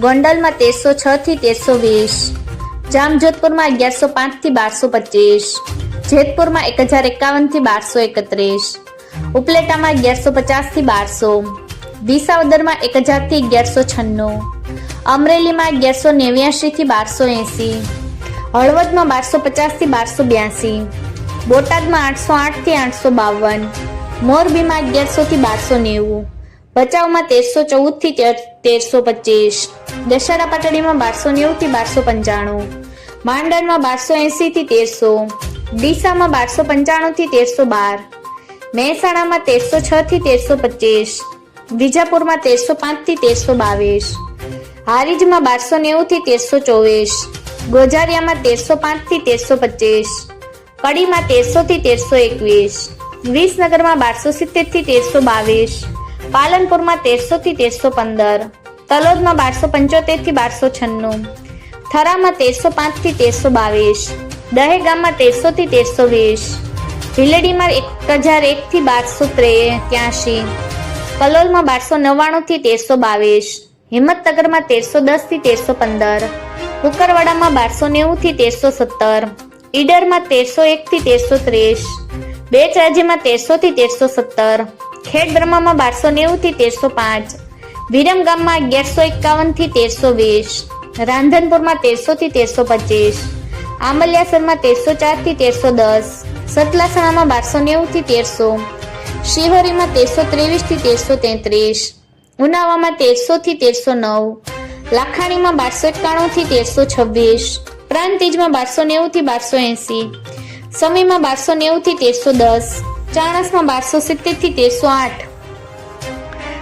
ગોંડલમાં તેરસો છ થી તેરસો વીસ. જામજોધપુરમાં અગિયારસો પાંચથી બારસો પચીસ. જેતપુરમાં એક હજાર એકાવનથી બારસો એકત્રીસ. ઉપલેટામાં અગિયારસો પચાસથી બારસો. વિસાવદરમાં એક હજારથી અગિયારસો છન્નું. અમરેલીમાં અગિયારસો નેવ્યાસીથી બારસો એંસી. હળવદમાં બારસો પચાસથી બારસો બ્યાસી. બોટાદમાં આઠસો આઠથી આઠસો બાવન. મોરબીમાં અગિયારસોથી બારસો નેવું. ભચાઉમાં તેરસો ચૌદથી તેરસો પચીસ. દશેરા પાટડીમાં બારસો નેવુંથી બારસો પંચાણું. માંડળમાં બારસો એંસીથી તેરસો. ડીસામાં બારસો પંચાણુંથી તેરસો બાર. મહેસાણામાં તેરસો છથી તેરસો પચીસ. વિજાપુરમાં તેરસો પાંચથી તેરસો બાવીસ. હારીજમાં બારસો નેવુંથી તેરસો ચોવીસ. ગોજારિયામાં તેરસો પાંચથી તેરસો પચીસ. કડીમાં તેરસોથી તેરસો એકવીસ. વિસનગરમાં બારસો સિત્તેરથી તેરસો બાવીસ. પાલનપુરમાં તેરસો થી તેરસો પંદર. તલોદમાં બારસો પંચોતેરથી બારસો છન્નું. થરામાં તેરસો પાંચથી તેરસો બાવીસ. દહેગામમાં તેરસો થી તેરસો વીસ. ભીલડીમાં એક હજાર એક થી બારસો ત્યાંશી કલોલમાં બારસો નવ્વાણું થી તેરસો બાવીસ. હિંમતનગરમાં તેરસો દસથી તેરસો પંદર. કુકરવાડામાં બારસો નેવું થી તેરસો સત્તર. ઈડરમાં તેરસો એક થી તેરસો ત્રીસ. બેચ રાજ્યમાં તેરસો સત્તર. ખેડ બ્રહ્મામાં બારસો નેવું થી તેરસો પાંચ. વિરમ ગામમાં અગિયારસો એકાવનથી તેરસો વીસ, રાંધનપુરમાં તેરસો થી તેરસો પચીસ, આંબલિયાસરમાં તેરસો ચારથી તેરસો દસ, સતલાસણામાં બારસો નેવું થી તેરસો શિહોરીમાં તેરસો ત્રેવીસથી તેરસો તેત્રીસ, ઉનાવામાં તેરસો થી તેરસો નવ, લાખાણીમાં બારસો એકાણું થી તેરસો છવ્વીસ, પ્રાંતિજમાં બારસો નેવું થી બારસો એંસી, સમીમાં બારસો નેવું થી તેરસો દસ, ચાણસમાં બારસો સિત્તેરથી તેરસો આઠ